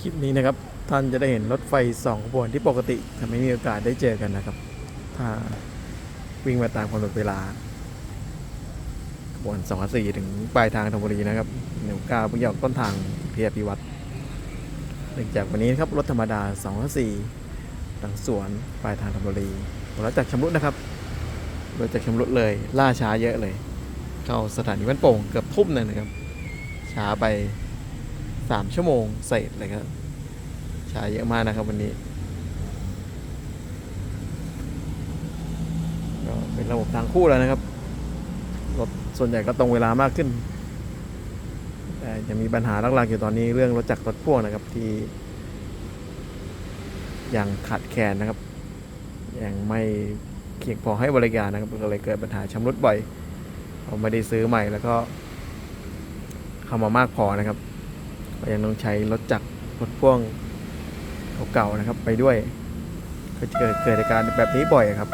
คลิปนี้นะครับ ท่านจะได้เห็นรถไฟสองขบวนที่ปกติจะไม่มีโอกาสได้เจอกันนะครับ ถ้าวิ่งมาตามกำหนดเวลาขบวน2 4ถึงปลายทางธนบุรีนะครับหนึ่งเก้าพิ่งออกต้นทางเพียพิวัตรหลังจากวันนี้นะครับรถธรรมดา2 4ตังสวนปลายทางธนบุรีรถจากชำรุดนะครับรถจากชำรุดเลยล่าช้าเยอะเลย เข้าสถานีบ้านโป่งเกือบทุ่มหนึ่งนะครับ ช้าไป สามชั่วโมงเศษเลยครับช้าเยอะมากนะครับวันนี้ก็เป็นระบบทางคู่แล้วนะครับรถส่วนใหญ่ก็ตรงเวลามากขึ้น แต่ยังมีปัญหาหลักๆอยู่ตอนนี้เรื่องรถจักรรถพ่วงนะครับที่ยังขาดแคลนนะครับ ยังไม่เพียงพอให้บริการนะครับก็เลยเกิดปัญหาชำรุดบ่อยเราไม่ได้ซื้อใหม่แล้วก็เข้ามามากพอนะครับ ก็ยังต้องใช้รถจักรรถพ่วงเก่าๆนะครับ ไปด้วยก็จะเกิดเกิดการแบบนี้บ่อยครับ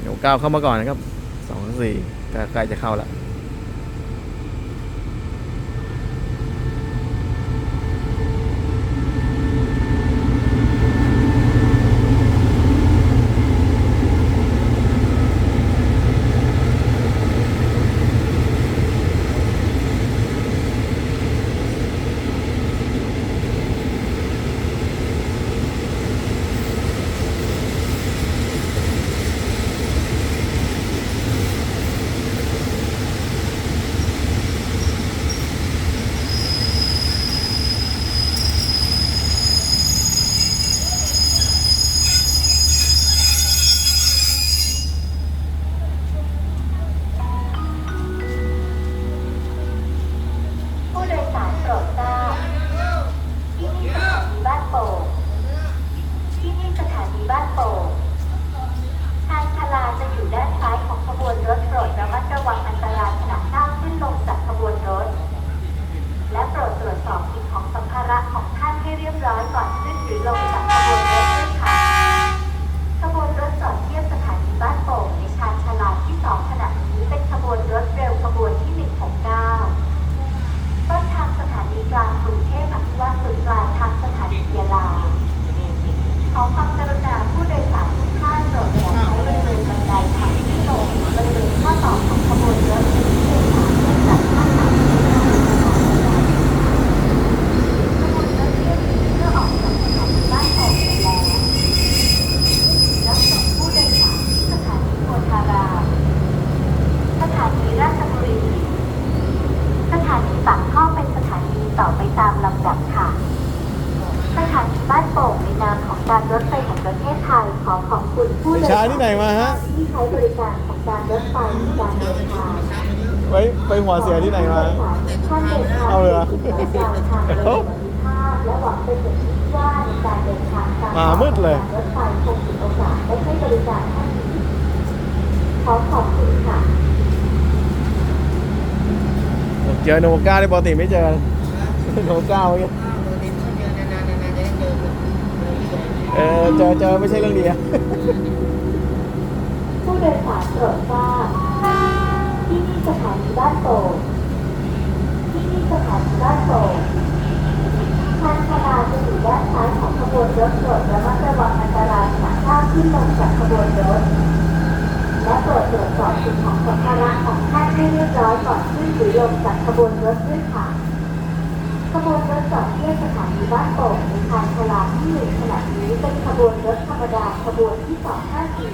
เดี๋ยวก้าวเข้ามาก่อนนะครับสองสี่ใกล้จะเข้าแล้ว ป่งในนามของการรถไฟแห่งประเทศไทยขอขอบคุณผู้โดยไปช้าสารที่ไหนมาฮะ ที่ใช้บริการของการรถไฟในการเดินทางไว้ไปหัวเสียที่ไหนมา ท่านเดินทางเอาเลยเหรอสู่จุดหมายปลายทางโดยสวัสดิภาพและหวังเป็นอย่างยิ่งว่าในการเดินทางตามมามืดเลย รถไฟคงมีโอกาสได้ให้บริการท่านอีกขอขอบคุณค่ะ เจอโนก้าในปกติไม่เจอ โนก้าเมื่อกี้ เออเจอเจอไม่ใช่เรื่องดีอะผู้โดยสารโปรดทราบที่นี่สถานีบ้านโป่งที่นี่สถานีบ้านโป่งทางชาลาจะอยู่ด้านซ้ายของขบวนรถโปรดระมัดระวังอันตรายขณะก้าวขึ้นลงจากขบวนรถ และโปรดตรวจสอบสิ่งของสัมภาระของท่านให้เรียบร้อยก่อนขึ้นหรือลงจากขบวนรถด้วยค่ะ ขบวนรถจอดเทียบสถานีบ้านโป่งในทางชลาที่หนึ่งขณะนี้เป็นขบวนรถธรรมดาขบวนที่สองห้าสี่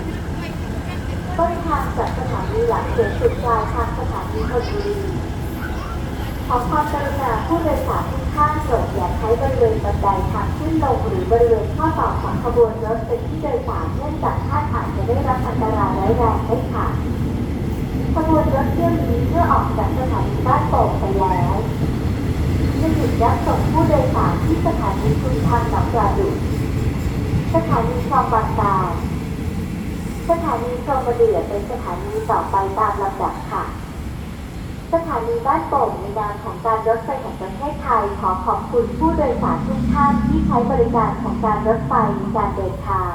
ต้นทางจากสถานีหลักเสียสุดปลายทางสถานีธนบุรีขอความกรุณาผู้โดยสารทุกท่านโปรดอย่าใช้บริเวณบันไดทางขึ้นลงหรือบริเวณข้อต่อของขบวนรถเป็นที่โดยสารเนื่องจากท่านอาจจะได้รับอันตรายร้ายแรงได้ค่ะขบวนรถเที่ยวนี้เมื่อออกจากสถานีบ้านโป่งไปแล้ว จะหยุดรับส่งผู้โดยสารที่สถานีชุมทางหนองปลาดุกสถานีคลองบางตาสถานีคลองมะเดือเป็นสถานีต่อไปตามลำดับค่ะ สถานีบ้านโป่งในนามของการรถไฟแห่งประเทศไทยขอขอบคุณผู้โดยสารทุกท่านที่ใช้บริการของการรถไฟในการเดินทาง